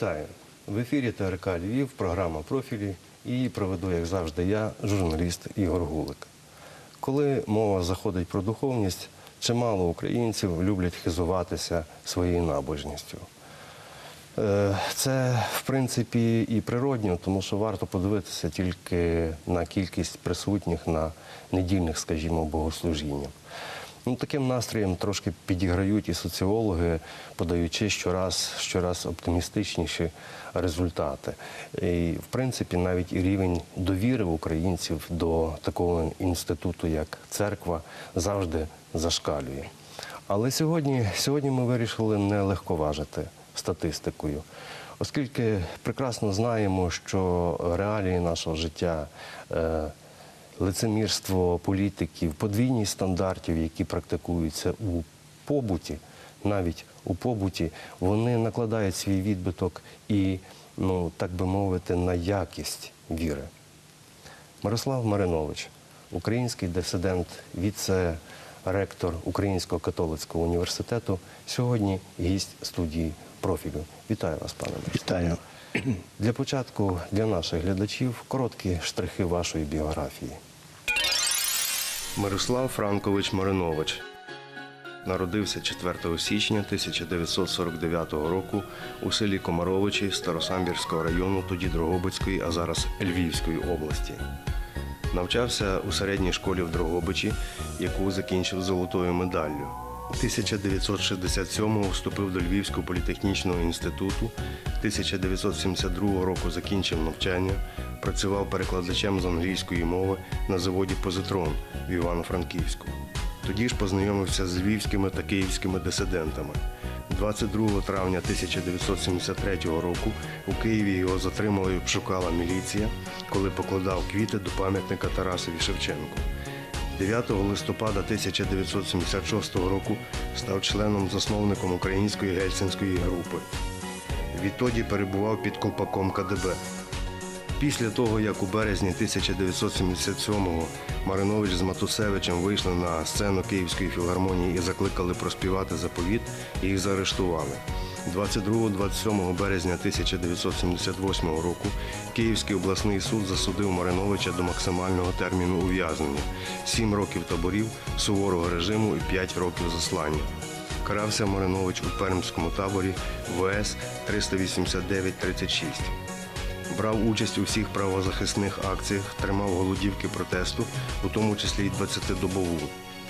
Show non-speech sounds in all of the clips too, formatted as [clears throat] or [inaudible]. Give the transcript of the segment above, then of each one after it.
Вітаю! В ефірі ТРК Львів, програма профілі. І проведу, як завжди, я, журналіст Ігор Гулик. Коли мова заходить про духовність, чимало українців люблять хизуватися своєю набожністю. Е, Це, в принципі, і природньо, тому що варто подивитися тільки на кількість присутніх на недільних, скажімо, богослужіннях. Ну, таким настроєм трошки підіграють і соціологи, подаючи щораз, щораз оптимістичніші результати. І, в принципі, навіть і рівень довіри українців до такого інституту, як церква, завжди зашкалює. Але сьогодні, сьогодні ми вирішили не легковажити статистикою, оскільки прекрасно знаємо, що реалії нашого життя, е, лицемірство політиків, подвійність стандартів, які практикуються у побуті, навіть у побуті, вони накладають свій відбиток і, ну так би мовити, на якість віри. Мирослав Маринович, український дисидент, віце-ректор Українського католицького університету, сьогодні гість студії профілю. Вітаю вас, пане Мирославе. Вітаю. Для початку для наших глядачів короткі штрихи вашої біографії. Мирослав Франкович Маринович народився 4 січня 1949 року у селі Комаровичі Старосамбірського району, тоді Дрогобицької, а зараз Львівської області. Навчався у середній школі в Дрогобичі, яку закінчив золотою медаллю. 1967-го вступив до Львівського політехнічного інституту. 1972 року закінчив навчання, працював перекладачем з англійської мови на заводі Позитрон в Івано-Франківську. Тоді ж познайомився з львівськими та київськими дисидентами. 22 травня 1973 року у Києві його затримала і обшукала міліція, коли покладав квіти до пам'ятника Тарасові Шевченку. 9 листопада 1976 року став членом-засновником української гельсінської групи. Відтоді перебував під колпаком КДБ. Після того, як у березні 1977-го Маринович з Матусевичем вийшли на сцену Київської філармонії і закликали проспівати заповіт, їх заарештували. 22-27 березня 1978 року Київський обласний суд засудив Мариновича до максимального терміну ув'язнення 7 років таборів, суворого режиму і 5 років заслання. Карався Маринович у Пермському таборі ВС 389-36. Брав участь у всіх правозахисних акціях, тримав голодівки протесту, у тому числі й 20-добову.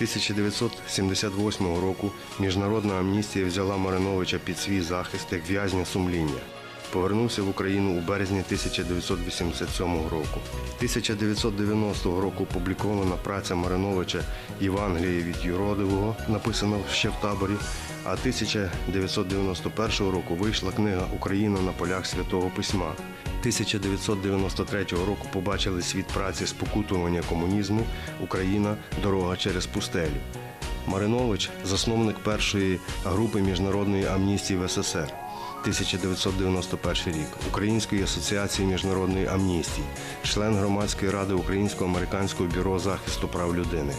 1978 року міжнародна амністія взяла Мариновича під свій захист як в'язня сумління. Повернувся в Україну у березні 1987 року. 1990 року опублікована праця Мариновича Євангеліє від Юродивого, написана ще в таборі. А 1991 року вийшла книга Україна на полях святого письма. 1993 року побачили світ праці спокутування комунізму Україна дорога через пустелю. Маринович засновник першої групи міжнародної амністії в СССР. 1991 рік Української асоціації міжнародної амністії, член громадської ради Українсько-американського бюро захисту прав людини.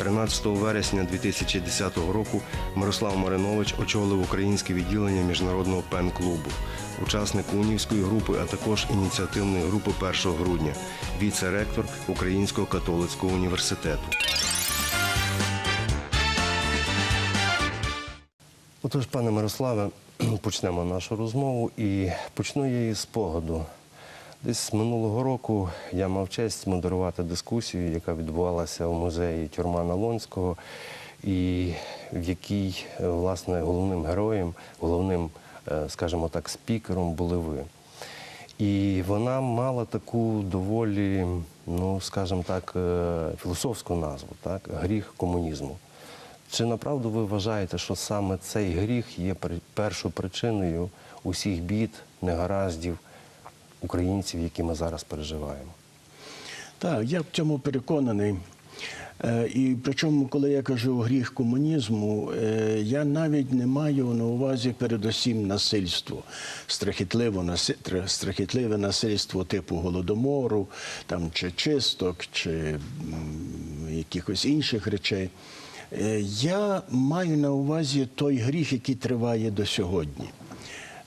13 вересня 2010 року Мирослав Маринович очолив українське відділення міжнародного пен-клубу, учасник унівської групи, а також ініціативної групи 1 грудня, віце-ректор Українського католицького університету. Отож, пане Мирославе, [clears throat] почнемо нашу розмову і почну я з спогаду. Десь минулого року я мав честь модерувати дискусію, яка відбувалася у музеї Тюрма Налонського, і в якій, е, власне, головним героєм, головним, е, скажімо так, спікером були ви. І вона мала таку доволі, ну скажімо так, е, філософську назву, так, гріх комунізму. Чи направду ви вважаєте, що саме цей гріх є при- першопричиною усіх бід, негараздів українців, які ми зараз переживаємо? Так, я в цьому переконаний. Е, І причому, коли я кажу гріх комунізму, е, я навіть не маю на увазі передусім насильство, страхітливе насильство типу голодомору, там, чи чисток, чи якихось інших речей. Е, Я маю на увазі той гріх, який триває до сьогодні.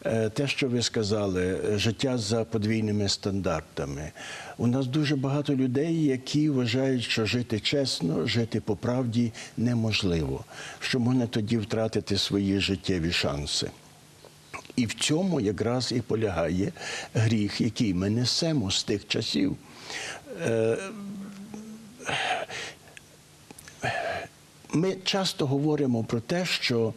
Е, те, що ви сказали, е, життя за подвійними стандартами. У нас дуже багато людей, які вважають, що жити чесно, жити по правді неможливо, що можна тоді втратити свої життєві шанси. І в цьому якраз і полягає гріх, який ми несемо з тих часів. Е, Ми часто говоримо про те, що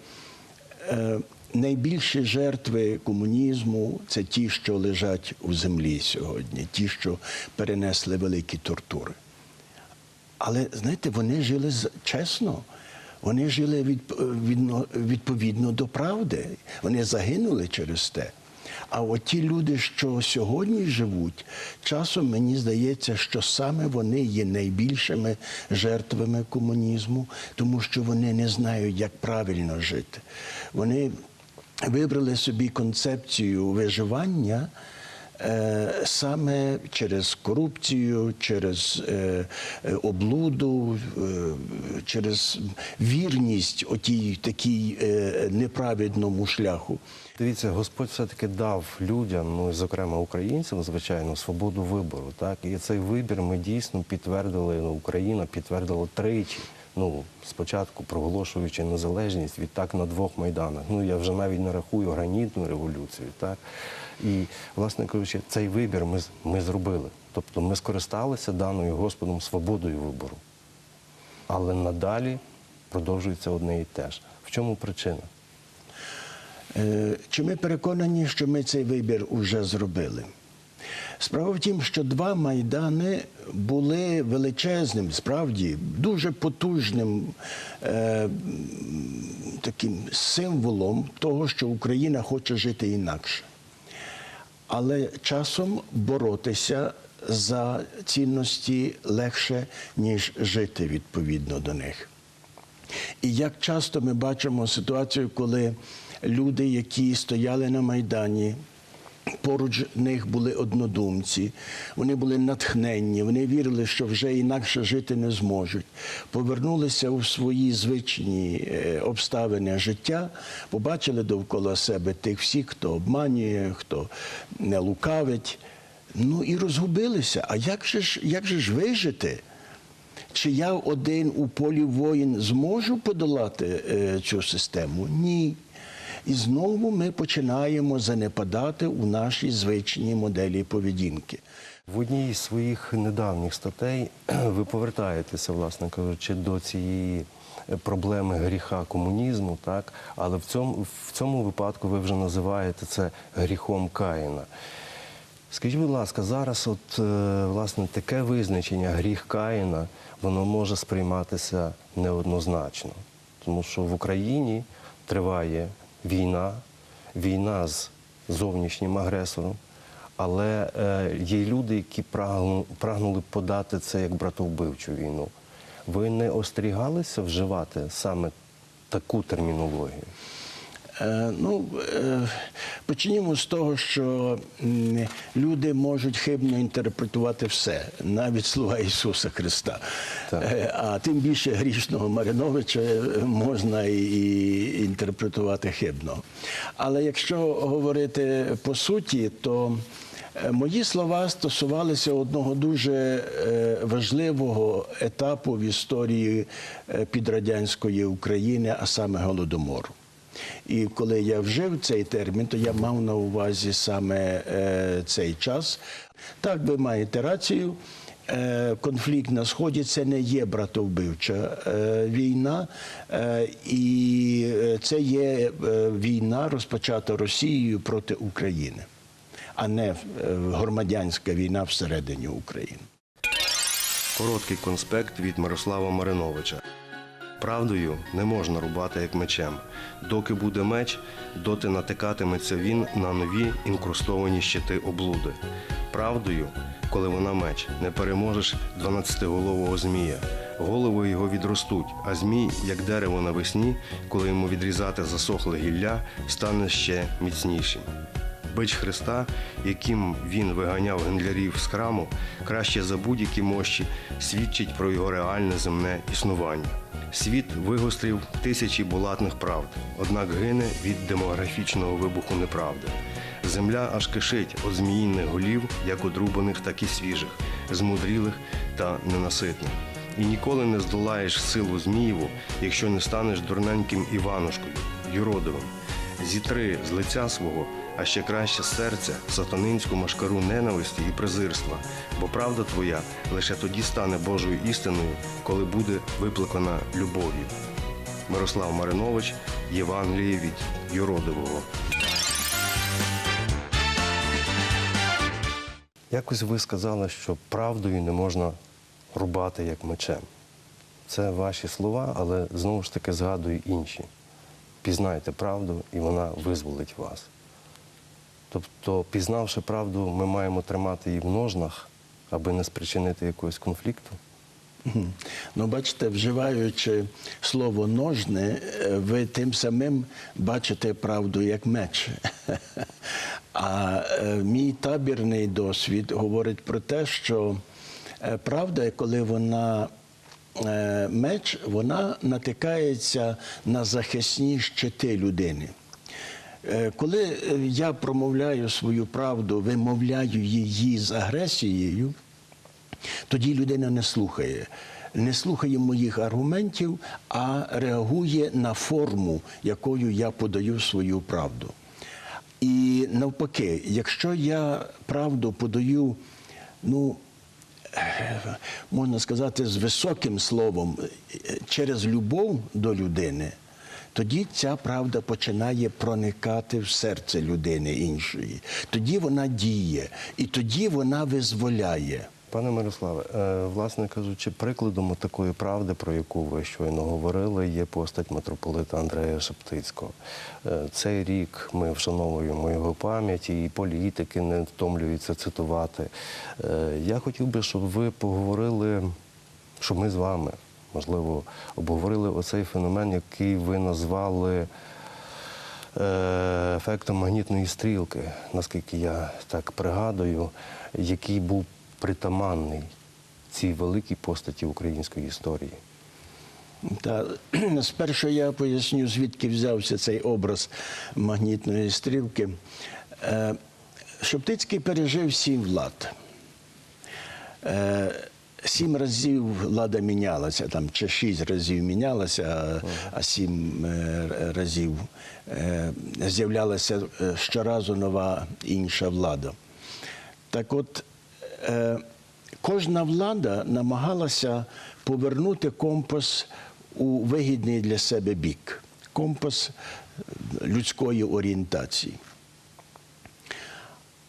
найбільші жертви комунізму це ті, що лежать у землі сьогодні, ті, що перенесли великі тортури. Але знаєте, вони жили чесно. Вони жили відповідно, відповідно до правди. Вони загинули через те. А от ті люди, що сьогодні живуть, часом мені здається, що саме вони є найбільшими жертвами комунізму, тому що вони не знають, як правильно жити. Вони вибрали собі концепцію виживання е, саме через корупцію, через е, облуду, е, через вірність отій такій неправедному шляху. Дивіться, Господь все-таки дав людям, ну зокрема українцям, звичайно, свободу вибору. Так і цей вибір ми дійсно підтвердили. Ну, Україна підтвердила тричі. Ну спочатку проголошуючи незалежність, відтак на двох майданах. Ну я вже навіть не рахую гранітну революцію. Так і власне кажучи, цей вибір ми ми зробили. Тобто ми скористалися даною Господом свободою вибору. Але надалі продовжується одне і те ж. В чому причина? Е, Чи ми переконані, що ми цей вибір уже зробили? Справа в тім, що два майдани були величезним, справді дуже потужним е, таким символом того, що Україна хоче жити інакше. Але часом боротися за цінності легше, ніж жити відповідно до них. І як часто ми бачимо ситуацію, коли люди, які стояли на Майдані, поруч них були однодумці, вони були натхненні, вони вірили, що вже інакше жити не зможуть. Повернулися у свої звичні е, обставини життя, побачили довкола себе тих всіх, хто обманює, хто не лукавить. Ну і розгубилися. А як же ж, як же ж вижити? Чи я один у полі воїн зможу подолати е, цю систему? Ні. І знову ми починаємо занепадати у нашій звичній моделі поведінки. В одній із своїх недавніх статей [clears throat] ви повертаєтеся, власне кажучи, до цієї е, проблеми гріха комунізму, так але в цьому, в цьому випадку ви вже називаєте це гріхом Каїна. Скажіть, будь ласка, зараз, от е, власне таке визначення гріх Каїна, воно може сприйматися неоднозначно, тому що в Україні триває війна, війна з зовнішнім агресором. Але е, є люди, які прагну, прагнули подати це як братовбивчу війну. Ви не остерігалися вживати саме таку термінологію? Е, ну, е, почнімо з того, що люди можуть хибно інтерпретувати все, навіть слова Ісуса Христа. Так. Е, а тим більше грішного Мариновича можна і, інтерпретувати хибно. Але якщо говорити по суті, то мої слова стосувалися одного дуже важливого етапу в історії підрадянської України, а саме Голодомору. І коли я вжив цей термін, то я мав на увазі саме е, цей час. Так, ви маєте рацію. Е, конфлікт на сході це не є братовбивча е, війна, е, і це є війна, розпочата Росією проти України, а не громадянська війна всередині України. Короткий конспект від Мирослава Мариновича. Правдою не можна рубати як мечем. Доки буде меч, доти натикатиметься він на нові інкрустовані щити облуди. Правдою, коли вона меч, не переможеш дванадцятиголового змія. Голови його відростуть, а змій, як дерево навесні, коли йому відрізати засохле гілля, стане ще міцнішим. Бич Христа, яким він виганяв гендлярів з храму, краще за будь-які мощі свідчить про його реальне земне існування. Світ вигострив тисячі булатних правд, однак гине від демографічного вибуху неправди. Земля аж кишить від зміїних голів, як одрубаних, так і свіжих, змудрілих та ненаситних. І ніколи не здолаєш силу Змієву, якщо не станеш дурненьким Іванушкою, юродовим. Зітри з лиця свого, а ще краще з серця, сатанинську машкару ненависті і презирства, бо правда твоя лише тоді стане Божою істиною, коли буде виплакана любов'ю. Мирослав Маринович, Євангеліє від Юродивого. Якось ви сказали, що правдою не можна рубати як мечем. Це ваші слова, але знову ж таки згадую інші. Пізнайте правду, і вона визволить вас. Тобто, пізнавши правду, ми маємо тримати її в ножнах, аби не спричинити якогось конфлікту. Ну, бачите, вживаючи слово ножне, ви тим самим бачите правду як меч. [laughs] А е, мій табірний досвід говорить про те, що е, правда, коли вона е, меч, вона натикається на захисні щити людини. Е, Коли е, я промовляю свою правду, вимовляю її з агресією, тоді людина не слухає. Не слухає моїх аргументів, а реагує на форму, якою я подаю свою правду. І навпаки, якщо я правду подаю, ну, е, можна сказати, з високим словом, через любов до людини, тоді ця правда починає проникати в серце людини іншої. Тоді вона діє, і тоді вона визволяє. Пане Мирославе, е, власне кажучи, прикладом такої правди, про яку ви щойно говорили, є постать митрополита Андрея Шептицького. Е, Цей рік ми вшановуємо його пам'ять, і політики не втомлюються цитувати. Е, Я хотів би, щоб ви поговорили, щоб ми з вами, можливо, обговорили оцей феномен, який ви назвали е, ефектом магнітної стрілки, наскільки я так пригадую, який був притаманний цій великій постаті української історії. Та [clears throat] спершу я поясню, звідки взявся цей образ магнітної стрілки. Е, Шептицький пережив сім влад. Сім разів влада мінялася, там чи шість разів мінялася, а- сім е, разів е, з'являлася е, щоразу нова інша влада. Так от, кожна влада намагалася повернути компас у вигідний для себе бік, компас людської орієнтації.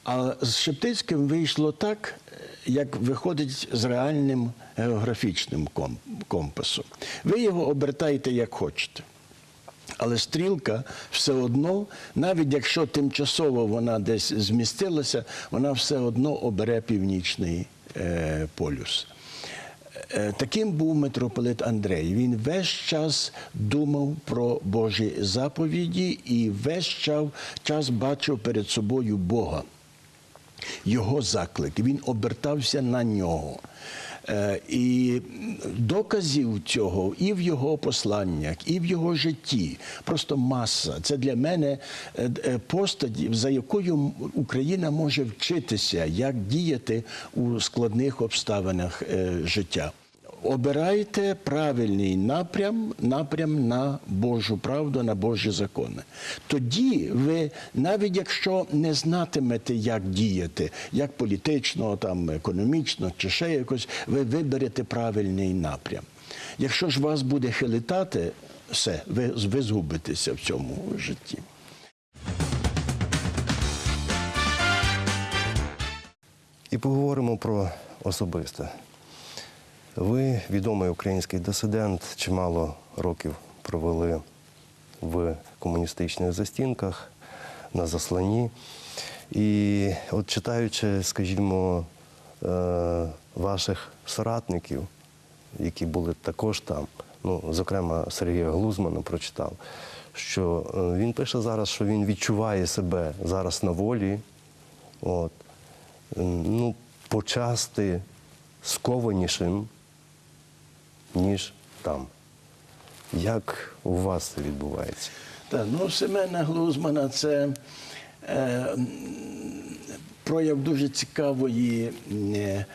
А з Шептицьким вийшло так, як виходить з реальним географічним ком- компасом. Ви його обертаєте як хочете. Але стрілка все одно, навіть якщо тимчасово вона десь змістилася, вона все одно обере північний е, полюс. Е, Таким був митрополит Андрей. Він весь час думав про Божі заповіді і весь час бачив перед собою Бога його заклик, він обертався на нього. Е, І доказів цього і в його посланнях, і в його житті просто маса. Це для мене е, е, постать, за якою Україна може вчитися, як діяти у складних обставинах життя. Обирайте правильний напрям, напрям на Божу правду, на Божі закони. Тоді ви, навіть якщо не знатимете, як діяти, як політично, там, економічно чи ще якось, ви виберете правильний напрям. Якщо ж вас буде хилитати, все, ви, ви згубитеся в цьому житті. І поговоримо про особисте. Ви відомий український дисидент, чимало років провели в комуністичних застінках на засланні. І от читаючи, скажімо, е, ваших соратників, які були також там, ну, зокрема Сергія Глузмана прочитав, що е, він пише зараз, що він відчуває себе зараз на волі. От, ну, почасти скованішим, ніж там. Як у вас це відбувається? Так, ну Семена Глузмана це е, прояв дуже цікавої е,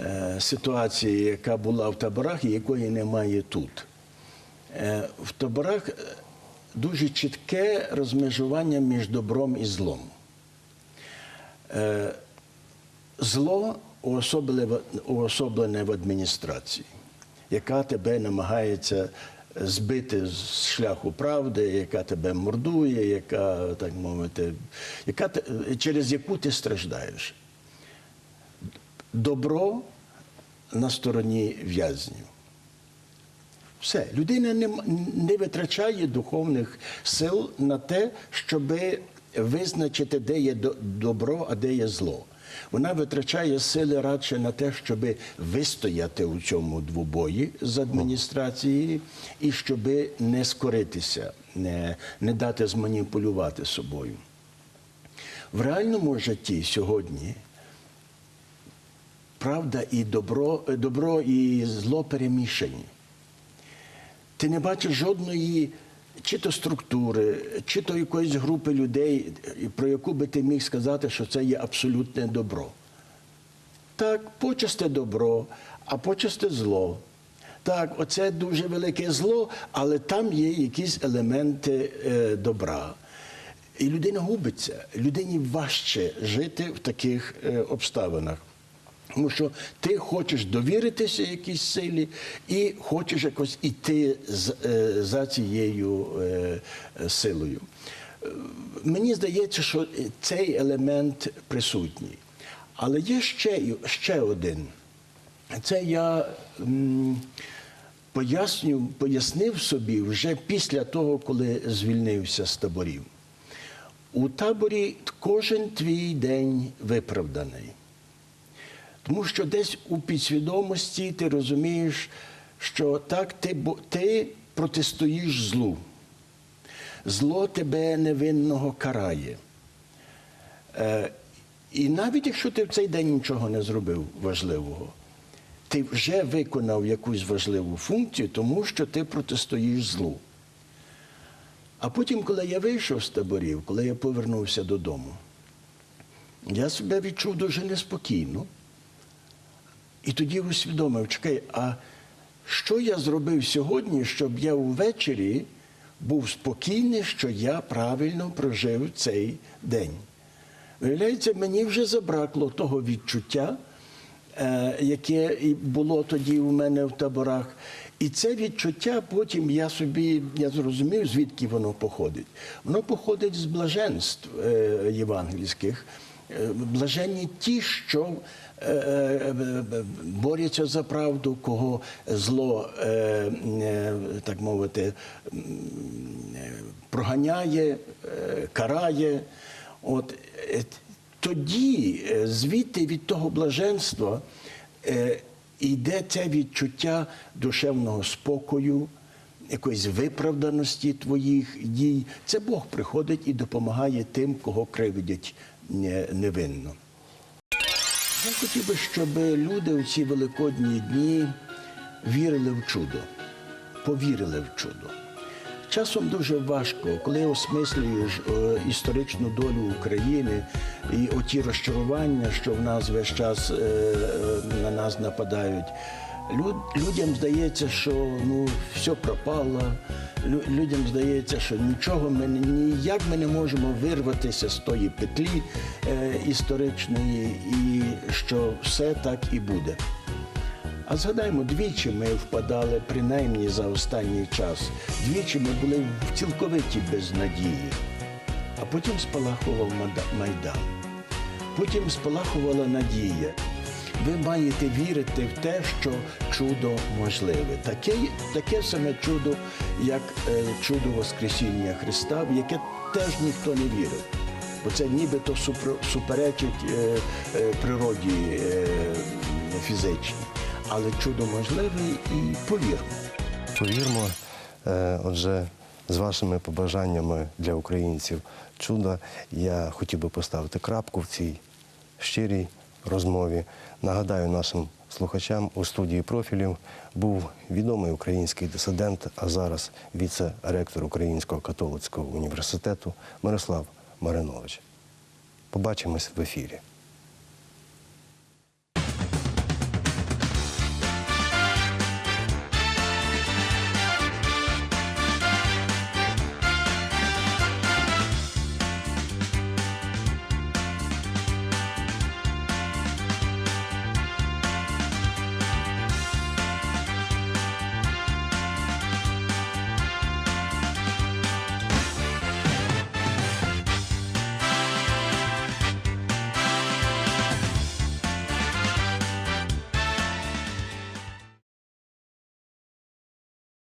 е, ситуації, яка була в таборах і якої немає тут. Е, в таборах е, дуже чітке розмежування між добром і злом. Е, зло уособлене в адміністрації, яка тебе намагається збити з шляху правди, яка тебе мордує, яка, так мовити, яка, через яку ти страждаєш. Добро на стороні в'язнів. Все, людина не, не витрачає духовних сил на те, щоб визначити, де є добро, а де є зло. Вона витрачає сили радше на те, щоб вистояти у цьому двобої з адміністрацією і щоб не скоритися, не, не дати зманіпулювати собою. В реальному житті сьогодні правда і добро, добро і зло перемішані. Ти не бачиш жодної чи то структури, чи то якоїсь групи людей, про яку би ти міг сказати, що це є абсолютне добро. Так, почасте добро, а почасте зло. Так, оце дуже велике зло, але там є якісь елементи е, добра. І людина губиться, людині важче жити в таких е, обставинах. Тому що ти хочеш довіритися якійсь силі і хочеш якось іти е, за цією е, силою. Мені здається, що цей елемент присутній. Але є ще, ще один. Це я поясню, пояснив собі вже після того, коли звільнився з таборів. У таборі кожен твій день виправданий. Тому що десь у підсвідомості ти розумієш, що так ти, ти протистоїш злу. Зло тебе невинного карає. Е, і навіть якщо ти в цей день нічого не зробив важливого, ти вже виконав якусь важливу функцію, тому що ти протистоїш злу. А потім, коли я вийшов з таборів, коли я повернувся додому, я себе відчув дуже неспокійно. І тоді усвідомив, чекай, а що я зробив сьогодні, щоб я ввечері був спокійний, що я правильно прожив цей день? Виявляється, мені вже забракло того відчуття, е, яке було тоді у мене в таборах. І це відчуття потім я собі я зрозумів, звідки воно походить. Воно походить з блаженств е, євангельських. Е, Блаженні ті, що е, е, борються за правду, кого зло, так мовити, проганяє, карає. От тоді звідти від того блаженства йде це відчуття душевного спокою, якоїсь виправданості твоїх дій. Це Бог приходить і допомагає тим, кого кривдять невинно. Я хотів би, щоб люди у ці великодні дні вірили в чудо, повірили в чудо. Часом дуже важко, коли осмислюєш е, історичну долю України і оті розчарування, що в нас весь час е, е, на нас нападають. Люд- людям здається, що ну, все пропало. Лю- людям здається, що нічого ми ніяк ми не можемо вирватися з тої петлі е, історичної, і що все так і буде. А згадаймо, двічі ми впадали, принаймні за останній час. Двічі ми були в цілковитій безнадії. А потім спалахував Майдан. Потім спалахувала надія. Ви маєте вірити в те, що чудо можливе. Таке, таке саме чудо, як е, чудо Воскресіння Христа, в яке теж ніхто не вірив. Бо це нібито суперечить е, е, природі фізичній. Але чудо можливе і повірмо. Повірмо, отже, з вашими побажаннями для українців чуда, я хотів би поставити крапку в цій щирій розмові. Нагадаю нашим слухачам у студії профілів був відомий український дисидент, а зараз віце-ректор Українського католицького університету Мирослав Маринович. Побачимось в ефірі.